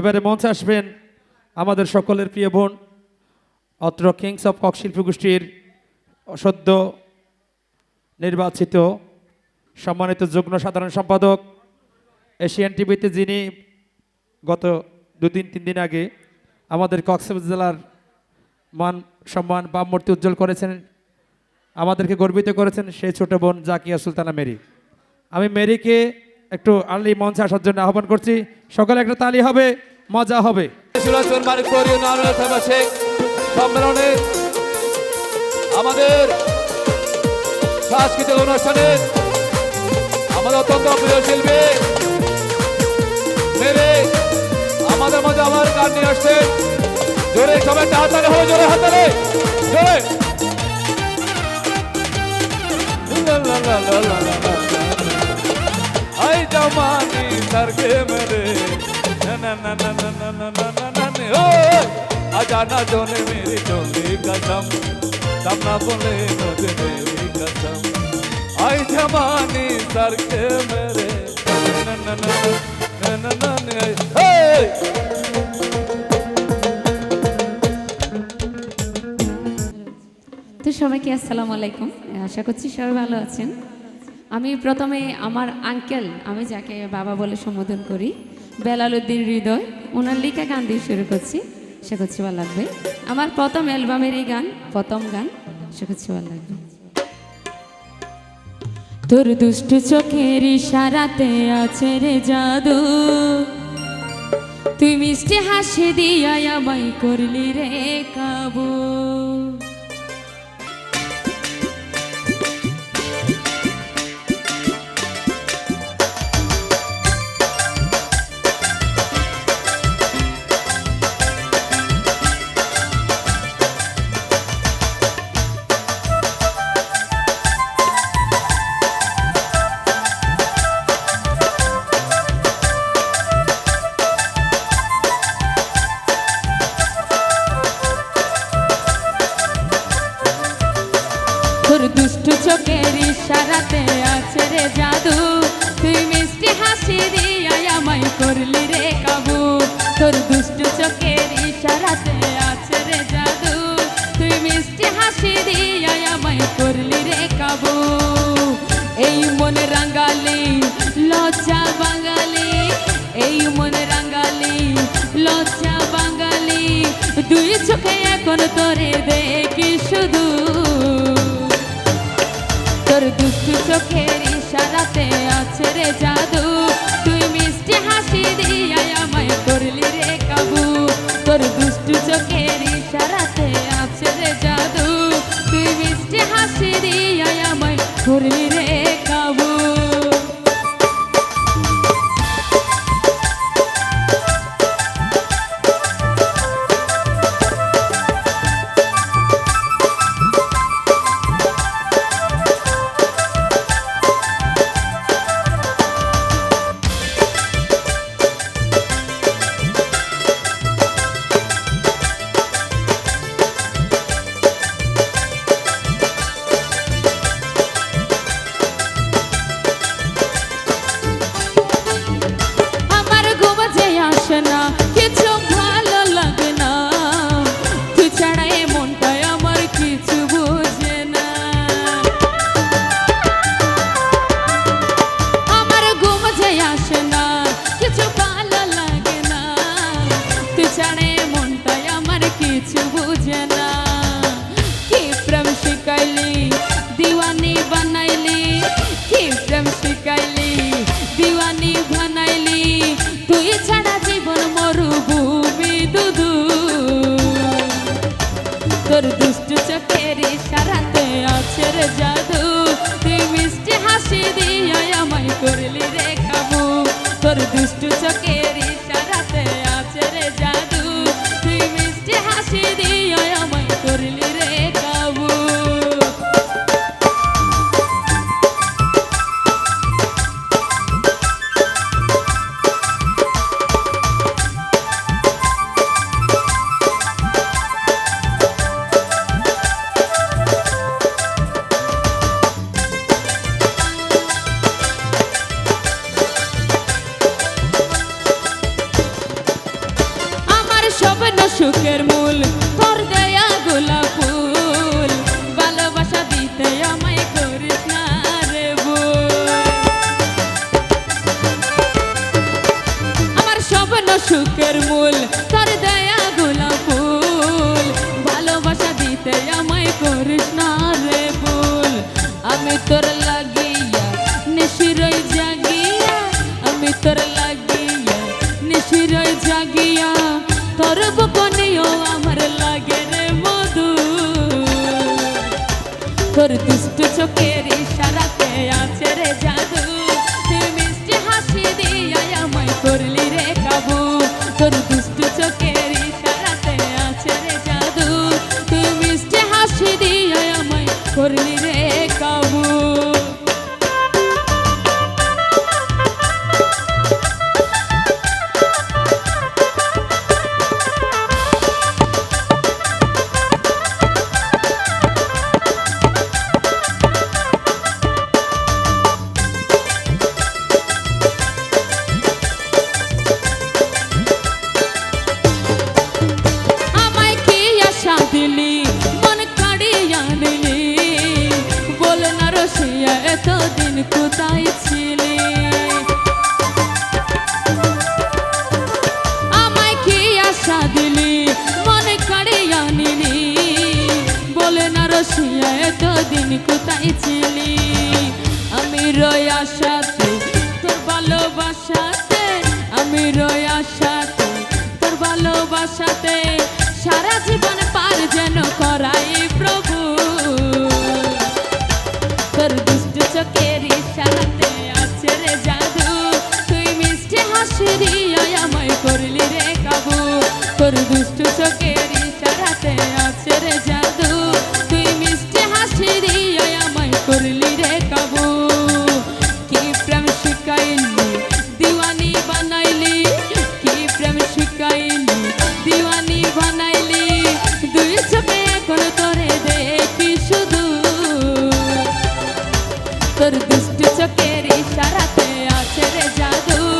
এবারে মঞ্চে আসবেন আমাদের সকলের প্রিয় বোন, অত্র কিংস অফ কক শিল্পী গোষ্ঠীর সদ্য নির্বাচিত সম্মানিত যুগ্ম সাধারণ সম্পাদক এশিয়ান টিভিতে যিনি গত দু তিন তিন দিন আগে আমাদের কক্সবাজার জেলার মান সম্মান বা মূর্তি উজ্জ্বল করেছেন, আমাদেরকে গর্বিত করেছেন সেই ছোট বোন জাকিয়া সুলতানা মেরি। আমি মেরিকে একটু আর্লি মঞ্চে আসার জন্য আহ্বান করছি, সকলে একটা তালি হবে। মজা হবে সুলাচন মানিক সম্মেলনের আমাদের সাংস্কৃতিক অনুষ্ঠানে আমাদের অত্যন্ত প্রিয় শিল্পী আমাদের মধ্যে আমার গান নিয়ে আসছেন জোরে সবাই জোরে হাতালে জোরে আই মেরে अजाना जोने मेरी चोली कसम सपना बोले मुझे मेरी कसम आई जमानी सर के मेरे তো সবাইকে আসসালামু আলাইকুম আশা করছি সবাই ভালো আছেন আমি প্রথমে আমার আঙ্কেল আমি যাকে বাবা বলে সম্বোধন করি বেলাল উদ্দিন হৃদয়, ওনার লিখা গান দিয়ে শুরু করছি আশা করছি ভালো লাগবে। আমার প্রথম অ্যালবামের এই গান, প্রথম গান আশা করছি ভালো লাগবে। তোর দুষ্টু চোখের ইশারাতে আছে রে জাদু। তুই মিষ্টি হাসি দিয়া আমায় করলি রে কাবু। তোর দুষ্ট চোখের ইশারাতে আছে রে জাদু। তুই মিষ্টি হাসি দিয়া আমায় করলি রে কাবু। তোর দুষ্ট চোখের ইশারাতে আছে রে জাদু। তুই মিষ্টি হাসি দিয়া Yeah. সুখের মূল, তার দয়া গোলা ফুল। ভালোবাসা দিতে আমায় করিস না রে ভুল। আমি তোর লাগিয়া নিশিরই জাগিয়া, আমি তোর লাগিয়া নিশিরই জাগিয়া। তোর গোপনীয় আমার লাগে রে মধু। তোর দুষ্ট চোখের ইশারাতে আছে রে জাদু। তুই মিষ্টি হাসি দিয়া আমায় করে রসিয়া এতদিন কোথায় ছিলি? আমায় কি আশা দিলি? মন কাড়িয়া নিলি? বল না রসিয়া, এতদিন কোথায় ছিলি? আমি রই আশাতে তোর ভালোবাসাতে, আমি রই আশাতে তোর ভালোবাসাতে। তোর দুষ্ট চোখের ইশারাতে আছে রে জাদু। তুই মিষ্টি হাসিরি আমায় করলি রে কাবু। তোর দুষ্ট চোখের ইশারাতে আছে রে জাদু। তুই মিষ্টি হাসিরি আমায় করলি রে কাবু। তোর দুষ্ট চোখের ইশারাতে আছে রে জাদু।